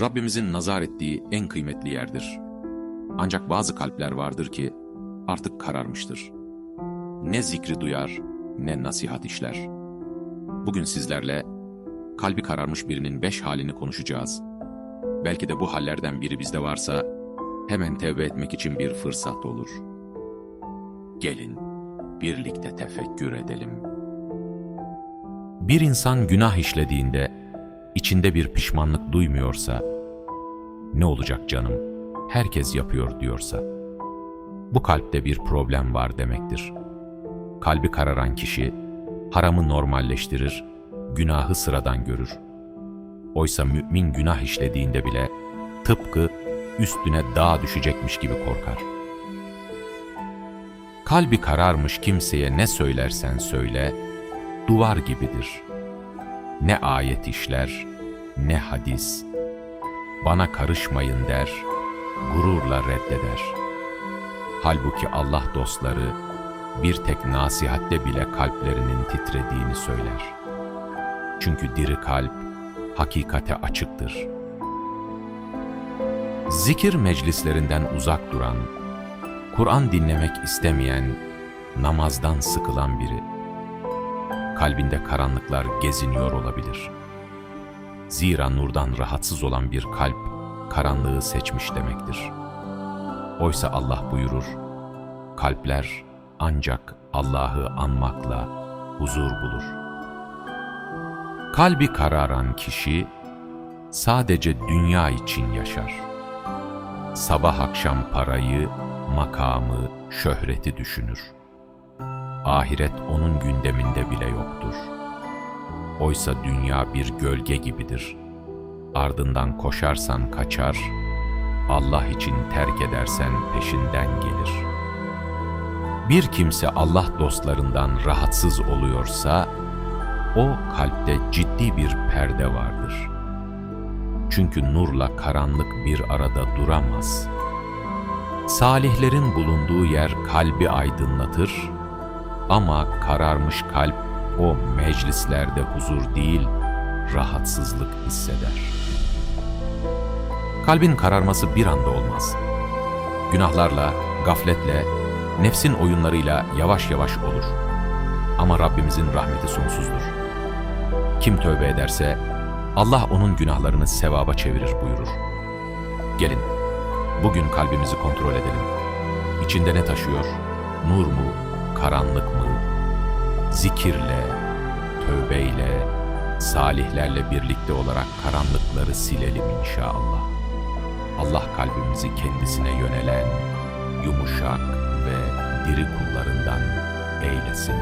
Rabbimizin nazar ettiği en kıymetli yerdir. Ancak bazı kalpler vardır ki artık kararmıştır. Ne zikri duyar ne nasihat işler. Bugün sizlerle kalbi kararmış birinin beş halini konuşacağız. Belki de bu hallerden biri bizde varsa hemen tevbe etmek için bir fırsat olur. Gelin birlikte tefekkür edelim. Bir insan günah işlediğinde içinde bir pişmanlık duymuyorsa, ne olacak canım, herkes yapıyor diyorsa, bu kalpte bir problem var demektir. Kalbi kararan kişi, haramı normalleştirir, günahı sıradan görür. Oysa mümin günah işlediğinde bile tıpkı üstüne dağ düşecekmiş gibi korkar. Kalbi kararmış kimseye ne söylersen söyle, duvar gibidir. Ne ayet işler, ne hadis. Bana karışmayın der, gururla reddeder. Halbuki Allah dostları bir tek nasihatte bile kalplerinin titrediğini söyler. Çünkü diri kalp hakikate açıktır. Zikir meclislerinden uzak duran, Kur'an dinlemek istemeyen, namazdan sıkılan biri, kalbinde karanlıklar geziniyor olabilir. Zira nurdan rahatsız olan bir kalp, karanlığı seçmiş demektir. Oysa Allah buyurur, kalpler ancak Allah'ı anmakla huzur bulur. Kalbi kararan kişi, sadece dünya için yaşar. Sabah akşam parayı, makamı, şöhreti düşünür. Ahiret onun gündeminde bile yoktur. Oysa dünya bir gölge gibidir. Ardından koşarsan kaçar, Allah için terk edersen peşinden gelir. Bir kimse Allah dostlarından rahatsız oluyorsa, o kalpte ciddi bir perde vardır. Çünkü nurla karanlık bir arada duramaz.'' Salihlerin bulunduğu yer kalbi aydınlatır ama kararmış kalp o meclislerde huzur değil, rahatsızlık hisseder. Kalbin kararması bir anda olmaz. Günahlarla, gafletle, nefsin oyunlarıyla yavaş yavaş olur. Ama Rabbimizin rahmeti sonsuzdur. Kim tövbe ederse Allah onun günahlarını sevaba çevirir buyurur. Gelin, Bugün kalbimizi kontrol edelim. İçinde ne taşıyor? Nur mu, karanlık mı? Zikirle, tövbeyle, salihlerle birlikte olarak karanlıkları silelim inşallah. Allah kalbimizi kendisine yönelen, yumuşak ve diri kullarından eylesin.